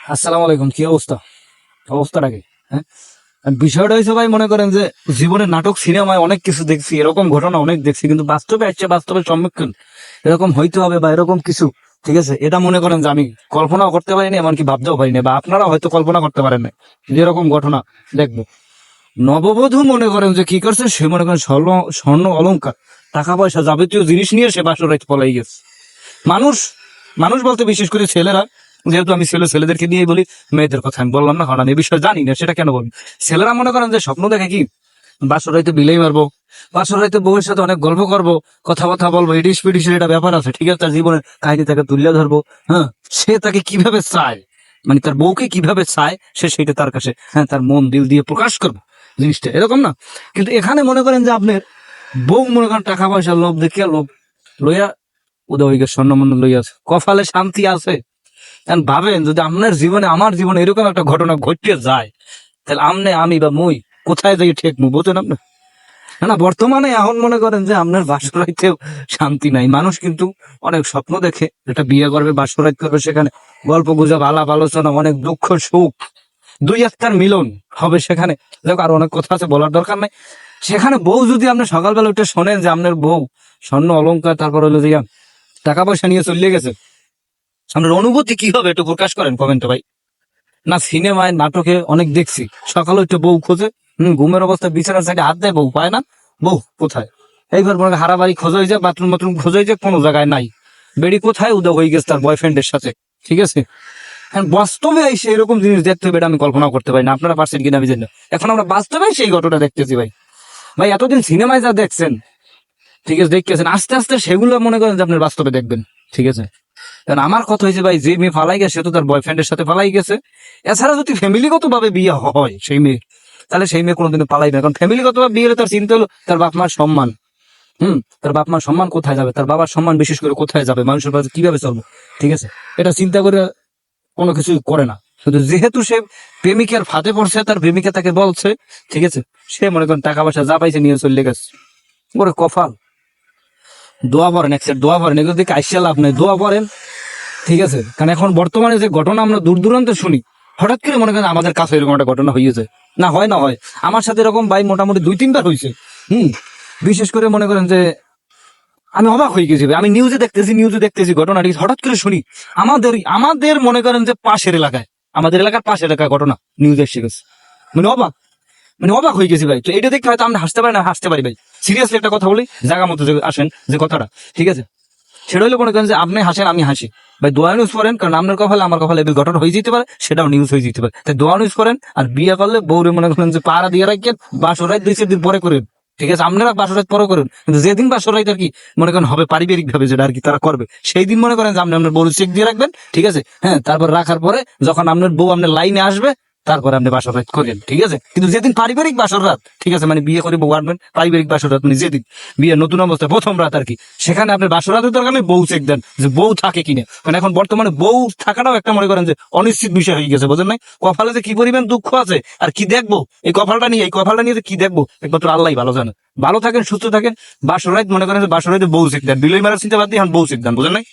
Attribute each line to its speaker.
Speaker 1: আসসালামু আলাইকুম, কি অবস্থা? অবস্থাটা কি? হ্যাঁ? বিষয়টা হয়েছে ভাই, মনে করেন যে জীবনে নাটক, সিনেমায় অনেক কিছু দেখছি, এরকম ঘটনা অনেক দেখছি, কিন্তু বাস্তবে আসছে বাস্তবের সম্মুখীন। এরকম হইতে হবে বা এরকম কিছু, ঠিক আছে? এটা মনে করেন যে আমি কল্পনাও করতে পারিনি, এমনকি ভাবতেও পারিনি, বা আপনারা হয়তো কল্পনা করতে পারেন না যে এরকম ঘটনা দেখব। নববধূ মনে করেন যে কি করছে? সে মনে করেন স্বর্ণ স্বর্ণ অলংকার টাকা পয়সা যাবতীয় জিনিস নিয়ে সে বাসর পলাই গেছে। মানুষ মানুষ বলতে বিশেষ করে ছেলেরা যেহেতু আমি ছেলে ছেলেদেরকে নিয়ে বলি, মেয়েদের কথা আমি বললাম না কারণ আমি বিষয়ে জানি না, সেটা কেন বলি ছেলেরা মনে করেন যে স্বপ্ন দেখে কি? বাসর রাইতে বিলেই মারবো, বাসর রাইতে বউয়ের সাথে অনেক গল্প করব কথা কথা বলব ইডিস পিডিসের এটা ব্যাপার আছে, ঠিক আছে, তার জীবনের কাহিনী তাকে তুলে ধরবো হ্যাঁ সে তাকে কীভাবে চায়? মানে তার বউকে কীভাবে চায়? সে সেটা তার কাছে হ্যাঁ তার মন, দিল দিয়ে প্রকাশ করব, জিনিসটা এরকম না? কিন্তু এখানে মনে করেন যে আপনার বউ মনে করেন টাকা পয়সা, লোভ দেখিয়া লোভ লইয়া উদয়কে স্বর্ণমন্ডল লইয়াছে কপালে শান্তি আছে এখন ভাবেন যদি আপনার জীবনে আমার জীবনে এরকম একটা ঘটনা ঘটতে যায় তাহলে আমনে আমি বা মুই কোথায় যাই ঠেকবো বোঝেন আপনি? না, বর্তমানে এখন মনে করেন যে আপনার বাসরাইতেও শান্তি নাই। মানুষ কিন্তু অনেক স্বপ্ন দেখে এটা বিয়ে করবে বাসরাইত করবে সেখানে গল্প গুজব আলাপ আলোচনা অনেক দুঃখ সুখ দুই একটার মিলন হবে সেখানে। দেখো আর অনেক কথা আছে বলার দরকার নাই। সেখানে বউ যদি আপনি সকালবেলা উঠে শোনেন যে আপনার বউ স্বর্ণ অলংকার তারপর হলো যে টাকা পয়সা নিয়ে চলিয়ে গেছে আপনার অনুভূতি কি হবে একটু প্রকাশ করেন কমেন্টে ভাই। না, সিনেমায়, নাটকে অনেক দেখছি। সকালে একটু বউ খোঁজে, হম, ঘুমের অবস্থা বিছানার সাইডে হাত দেয়, বউ পায় না। বউ, কোথায়? এইবার মনে হারাবাড়ি খোঁজা হয়ে যায় বাথরুম বাথরুম খোঁজা হয়ে যায় কোনো জায়গায় নাই। বেডি কোথায়? উদয় হয়ে গেছে তার বয়ফ্রেন্ডের সাথে। ঠিক আছে? বাস্তবে এসে এরকম জিনিস দেখতে হবে আমি কল্পনা করতে পারি না। আপনারা পারছেন কিনা আমি জানি এখন আমরা বাস্তবে সেই ঘটনা দেখতেছি ভাই। ভাই, এতদিন সিনেমায় যা দেখছেন, ঠিক আছে, দেখতেছেন, আস্তে আস্তে সেগুলো মনে করেন যে আপনার বাস্তবে দেখবেন। ঠিক আছে? কারণ আমার কথা হয়েছে ভাই, যে মেয়ে ফালাই গেছে, সে তো তার বয়ফ্রেন্ডের সাথে ফালাই গেছে। এছাড়া যদি ফ্যামিলিগত ভাবে বিয়ে হয় সেই মেয়ে, তাহলে সেই মেয়ে কোনোদিন পালাইবে না। কারণ ফ্যামিলিগত ভাবে বিয়ে হলে তার চিন্তা হলো তার বাপ মার সম্মান। হুম? তার বাপ মার সম্মান কোথায় যাবে? তার বাবার সম্মান বিশেষ করে কোথায় যাবে? মানুষের কাছে কীভাবে চলবে? ঠিক আছে? এটা চিন্তা করে কোনো কিছু করে না। শুধু যেহেতু সে প্রেমিকার ফাঁদে পড়ছে, তার প্রেমিকা তাকে বলছে, ঠিক আছে? সে মনে করেন টাকা পয়সা যা পাইছে নিয়ে চলে গেছে। ওরে কফাল দোয়া পড়েন, এক দোয়া পড়েন। এগুলো দিকে আইসা লাভ নেই। দোয়া পড়েন ঠিক আছে? কারণ এখন বর্তমানে যে ঘটনা আমরা দূর দূরান্তে শুনি, হঠাৎ করে মনে করেন আমাদের কাছে এরকম একটা ঘটনা হয়েছে না, হয় না হয়। আমার সাথে এরকম ভাই মোটামুটি দুই, তিনবার হয়েছে হুম? বিশেষ করে মনে করেন যে আমি অবাক হয়ে গেছি আমি নিউজে দেখতেছি নিউজে দেখতেছি ঘটনাটি। হঠাৎ করে শুনি, আমাদের আমাদের মনে করেন যে পাশের এলাকায়, আমাদের এলাকার পাশের এলাকায় ঘটনা নিউজে এসে গেছে। মানে অবাক মানে অবাক হয়ে গেছি ভাই। তো এটা দেখতে হয়তো আমরা হাসতে পারি না, হাসতে পারি ভাই। সিরিয়াসলি একটা কথা বলি জায়গা মতো আসেন, যে কথাটা, ঠিক আছে? সেটা হলো মনে করেন যে আপনি হাসেন, আমি হাসি। ভাই, দোয়া নিউজ করেন, কারণ আপনার কপালে আমার কপালে এই ঘটনা হয়ে যেতে পারে, সেটাও নিউজ হয়ে যেতে পারে। তাই দোয়া নিউজ করেন, আর বিয়ে করলে বৌরে মনে করেন যে পাড়া দিয়ে রাখেন বা সরাই দুই দিন পরে করেন। ঠিক আছে, আপনারা বাসরাত পরে করেন, কিন্তু যেদিন বাসরাইত আর কি, মনে করেন হবে পারিবারিক ভাবে যেটা আর কি তারা করবে। সেই দিন মনে করেন যে আপনি আপনার বউ চেক দিয়ে রাখবেন, ঠিক আছে? হ্যাঁ তারপর রাখার পরে যখন আপনার বউ আপনার লাইনে আসবে তারপরে আপনি বাসর রাত করেন, ঠিক আছে? কিন্তু যেদিন পারিবারিক বাসর রাত, ঠিক আছে? মানে বিয়ে করে বউ আনবেন, পারিবারিক বাসর রাত মানে যেদিন বিয়ে নতুন অবস্থায় প্রথম রাত আর কি। সেখানে আপনি বাসর রাতের দরকার নেই, বউ চেক দেন যে বউ থাকে কিনে। কারণ এখন বর্তমানে বউ থাকাটাও একটা মনে করেন যে অনিশ্চিত বিষয় হয়ে গেছে, বোঝেন নাই? কপালে যে কি পরিমাণ দুঃখ আছে, আর কি দেখব? এই কপালটা নিয়ে, এই কপালটা নিয়ে কি দেখব? একমাত্র আল্লাহ ভালো জানে। ভালো থাকেন, সুস্থ থাকেন, বাসর রাত মনে করেন যে বাসর রাতে বউ চেক দেন। বিলই মারার চিন্তা বাদ দিয়ে এখন বউ চেক দেন, বুঝেন নাই?